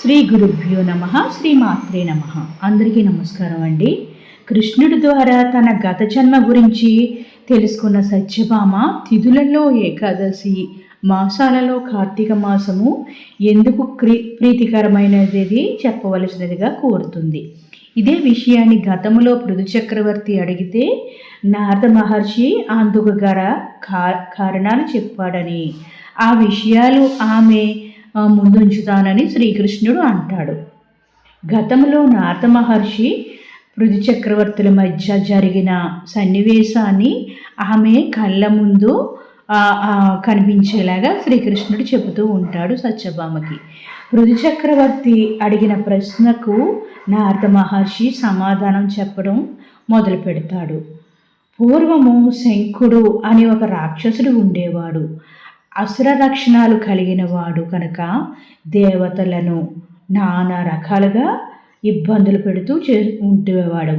శ్రీ గురుభ్యో నమ శ్రీమాత్రే నమ. అందరికీ నమస్కారం అండి. కృష్ణుడి ద్వారా తన గత జన్మ గురించి తెలుసుకున్న సత్యభామ తిథులలో ఏకాదశి మాసాలలో కార్తీక మాసము ఎందుకు క్రీ ప్రీతికరమైనది చెప్పవలసినదిగా కోరుతుంది. ఇదే విషయాన్ని గతములో పృథు చక్రవర్తి అడిగితే నారద మహర్షి అందుకు గల కారణాలు చెప్పాడని. ఆ విషయాలు ఆమె ముందుంచుతానని శ్రీకృష్ణుడు అంటాడు. గతంలో నారద మహర్షి పృథు చక్రవర్తుల మధ్య జరిగిన సన్నివేశాన్ని ఆమె కళ్ళ ముందు కనిపించేలాగా శ్రీకృష్ణుడు చెబుతూ ఉంటాడు సత్యభామకి. పృథు చక్రవర్తి అడిగిన ప్రశ్నకు నారద మహర్షి సమాధానం చెప్పడం మొదలు పెడతాడు. పూర్వము శంఖుడు అని ఒక రాక్షసుడు ఉండేవాడు. అసుర లక్షణాలు కలిగిన వాడు కనుక దేవతలను నానా రకాలుగా ఇబ్బందులు పెడుతూ చే ఉండేవాడు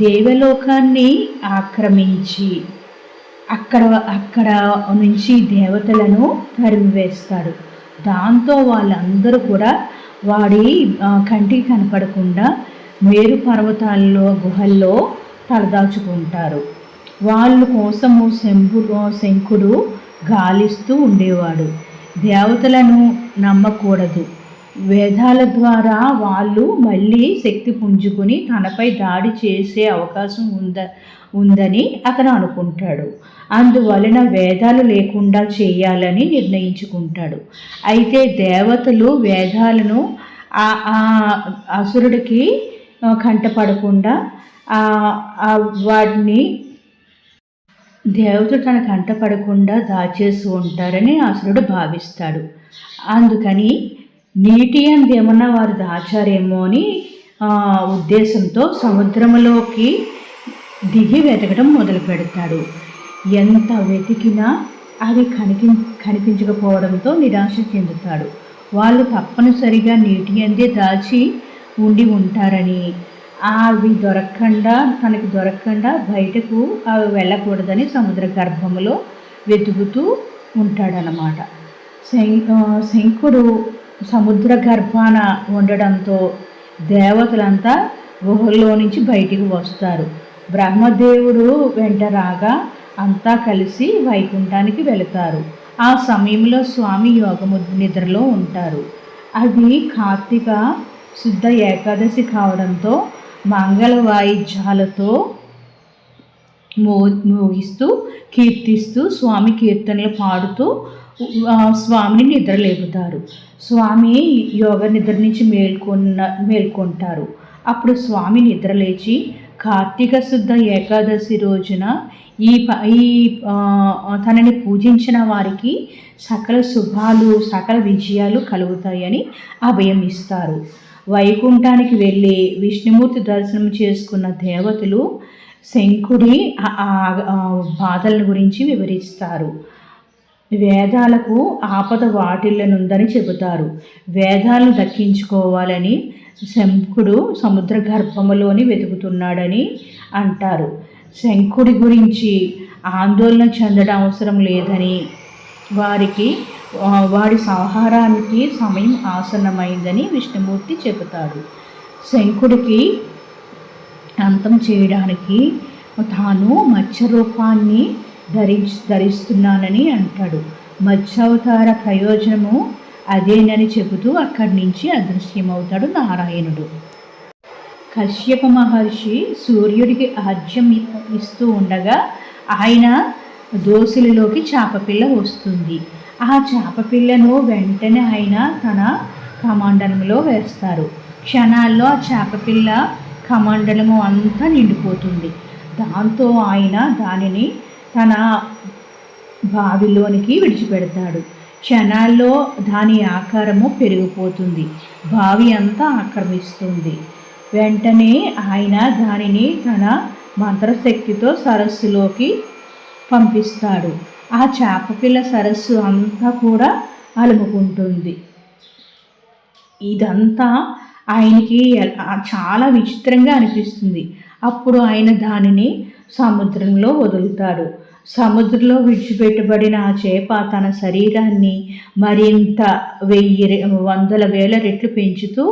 దేవలోకాన్ని ఆక్రమించి అక్కడ అక్కడ నుంచి దేవతలను తరిమివేస్తాడు. దాంతో వాళ్ళందరూ కూడా వాడి కంటికి కనపడకుండా మేరు పర్వతాల్లో గుహల్లో తలదాచుకుంటారు. వాళ్ళ కోసము శంభు శంకుడు గాలిస్తూ ఉండేవాడు. దేవతలను నమ్మకూడదు. వేదాల ద్వారా వాళ్ళు మళ్ళీ శక్తి పుంజుకుని తనపై దాడి చేసే అవకాశం ఉంద ఉందని అతను అనుకుంటాడు. అందువలన వేదాలు లేకుండా చేయాలని నిర్ణయించుకుంటాడు. అయితే దేవతలు వేదాలను ఆ ఆ అసురుడికి కంటపడకుండా వాటిని దేవతలు తన కంటపడకుండా దాచేసి ఉంటారని అసురుడు భావిస్తాడు. అందుకని నీటి అంది ఏమన్నా వారు దాచారేమో అని ఉద్దేశంతో సముద్రంలోకి దిగి వెతకడం మొదలు పెడతాడు. ఎంత వెతికినా అది కనిపి కనిపించకపోవడంతో నిరాశ చెందుతాడు. వాళ్ళు తప్పనిసరిగా నీటి అందే దాచి ఉండి ఉంటారని అవి దొరకకుండా తనకి దొరకకుండా బయటకు అవి వెళ్ళకూడదని సముద్ర గర్భములో వెతుకుతూ ఉంటాడనమాట శంకుడు సముద్ర గర్భాన ఉండడంతో దేవతలంతా గుహల్లో నుంచి బయటికి వస్తారు. బ్రహ్మదేవుడు వెంట రాగా అంతా కలిసి వైకుంఠానికి వెళతారు. ఆ సమయంలో స్వామి యోగము నిద్రలో ఉంటారు. అది కార్తీక శుద్ధ ఏకాదశి కావడంతో మంగళ వాయిద్యాలతో మో మోగిస్తూ కీర్తిస్తూ స్వామి కీర్తనలు పాడుతూ స్వామిని నిద్రలేపుతారు స్వామి యోగ నిద్ర నుంచి మేల్కొన్న మేల్కొంటారు. అప్పుడు స్వామి నిద్రలేచి కార్తీక శుద్ధ ఏకాదశి రోజున ఈ ఈ తనని పూజించిన వారికి సకల శుభాలు సకల విజయాలు కలుగుతాయని అభయమిస్తారు వైకుంఠానికి వెళ్ళి విష్ణుమూర్తి దర్శనం చేసుకున్న దేవతలు శంకుడి బాధలను బాధల గురించి వివరిస్తారు. వేదాలకు ఆపద వాటిల్లనుందని చెబుతారు. వేదాలను దక్కించుకోవాలని శంఖుడు సముద్ర గర్భములోని వెతుకుతున్నాడని అంటారు. శంఖుడి గురించి ఆందోళన చెందడం అవసరం లేదని వారికి వాడి సంహారానికి సమయం ఆసన్నమైందని విష్ణుమూర్తి చెబుతాడు. శంఖుడికి అంతం చేయడానికి తాను మత్స్య రూపాన్ని ధరి ధరిస్తున్నానని అంటాడు. మత్స్యావతార ప్రయోజనము అదేనని చెబుతూ అక్కడి నుంచి అదృశ్యమవుతాడు నారాయణుడు. కశ్యప మహర్షి సూర్యుడికి ఆజ్యం ఇస్తూ ఉండగా ఆయన దోసిలిలోకి చేపపిల్ల వస్తుంది. ఆ చేపపిల్లను వెంటనే ఆయన తన కమాండలంలో వేస్తారు క్షణాల్లో ఆ చేపపిల్ల కమండలము అంతా నిండిపోతుంది. దాంతో ఆయన దానిని తన బావిలోనికి విడిచిపెడతాడు. క్షణాల్లో దాని ఆకారము పెరిగిపోతుంది. బావి అంతా ఆక్రమిస్తుంది. వెంటనే ఆయన దానిని తన మంత్రశక్తితో సరస్సులోకి పంపిస్తాడు. ఆ చేపపిల్ల సరస్సు అంతా కూడా అలుముకుంటుంది. ఇదంతా ఆయనకి చాలా విచిత్రంగా అనిపిస్తుంది. అప్పుడు ఆయన దానిని సముద్రంలో వదులుతాడు. సముద్రంలో విడిచిపెట్టబడిన ఆ చేప తన శరీరాన్ని మరింత వెయ్యి వందల వేల రెట్లు పెంచుతూ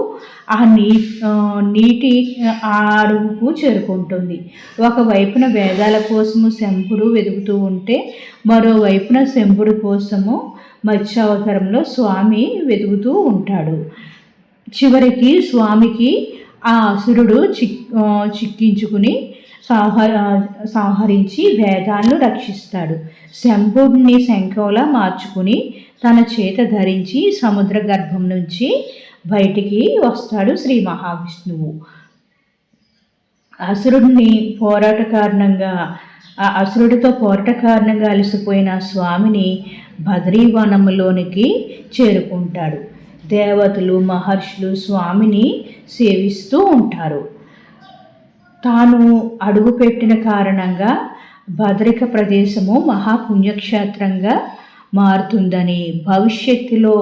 ఆ నీ ఆ, నీటి అడుగుకు చేరుకుంటుంది. ఒకవైపున వేదాల కోసము శంపుడు వెతుకుతూ ఉంటే మరోవైపున శంపుడు కోసము మత్స్యావతారంలో స్వామి వెతుకుతూ ఉంటాడు. చివరికి స్వామికి ఆ అసురుడు చిక్ చిక్కించుకుని సంహ సంహరించి వేదాలను రక్షిస్తాడు. శంభుడిని శంఖంలా మార్చుకుని తన చేత ధరించి సముద్ర గర్భం నుంచి బయటికి వస్తాడు శ్రీ మహావిష్ణువు. అసురుడిని పోరాట కారణంగా ఆ అసురుడితో పోరాట కారణంగా అలసిపోయిన స్వామిని బద్రీవనములోనికి చేరుకుంటాడు. దేవతలు మహర్షులు స్వామిని సేవిస్తూ ఉంటారు. తాను అడుగుపెట్టిన కారణంగా భద్రిక ప్రదేశము మహాపుణ్యక్షేత్రంగా మారుతుందని భవిష్యత్తులో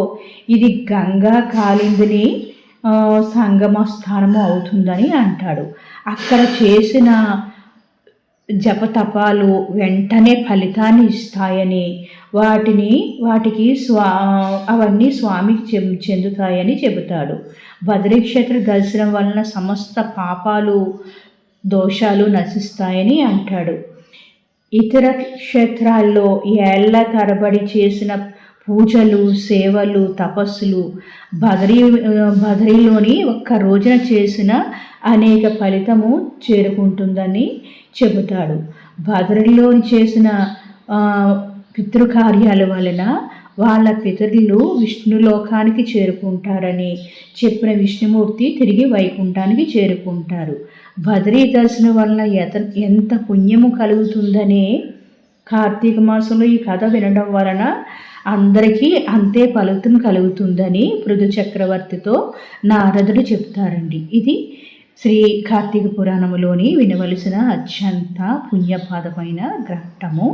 ఇది గంగా కాలిందిని సంగమ స్థానము అవుతుందని అంటాడు. అక్కడ చేసిన జపతపాలు వెంటనే ఫలితాన్ని ఇస్తాయని వాటిని వాటికి స్వా అవన్నీ స్వామికి చెందుతాయని చెబుతాడు. బద్రీక్షేత్ర దర్శనం వలన సమస్త పాపాలు దోషాలు నశిస్తాయని అంటాడు. ఇతర క్షేత్రాల్లో ఏళ్ళ తరబడి చేసిన పూజలు సేవలు తపస్సులు బదరీ బదరీలోని ఒక్క రోజున చేసిన అనేక ఫలితము చేరుకుంటుందని చెబుతాడు. బదరిలో చేసిన పితృకార్యాల వలన వాళ్ళ పితరులు విష్ణులోకానికి చేరుకుంటారని చెప్పిన విష్ణుమూర్తి తిరిగి వైకుంఠానికి చేరుకుంటారు. బద్రీ దర్శనం వలన ఎత ఎంత పుణ్యము కలుగుతుందనే కార్తీక మాసంలో ఈ కథ వినడం వలన అందరికీ అంతే ఫలితం కలుగుతుందని పృథు చక్రవర్తితో నారదుడు చెప్తారండి ఇది శ్రీ కార్తీక పురాణములోని వినవలసిన అత్యంత పుణ్యపాదమైన ఘట్టము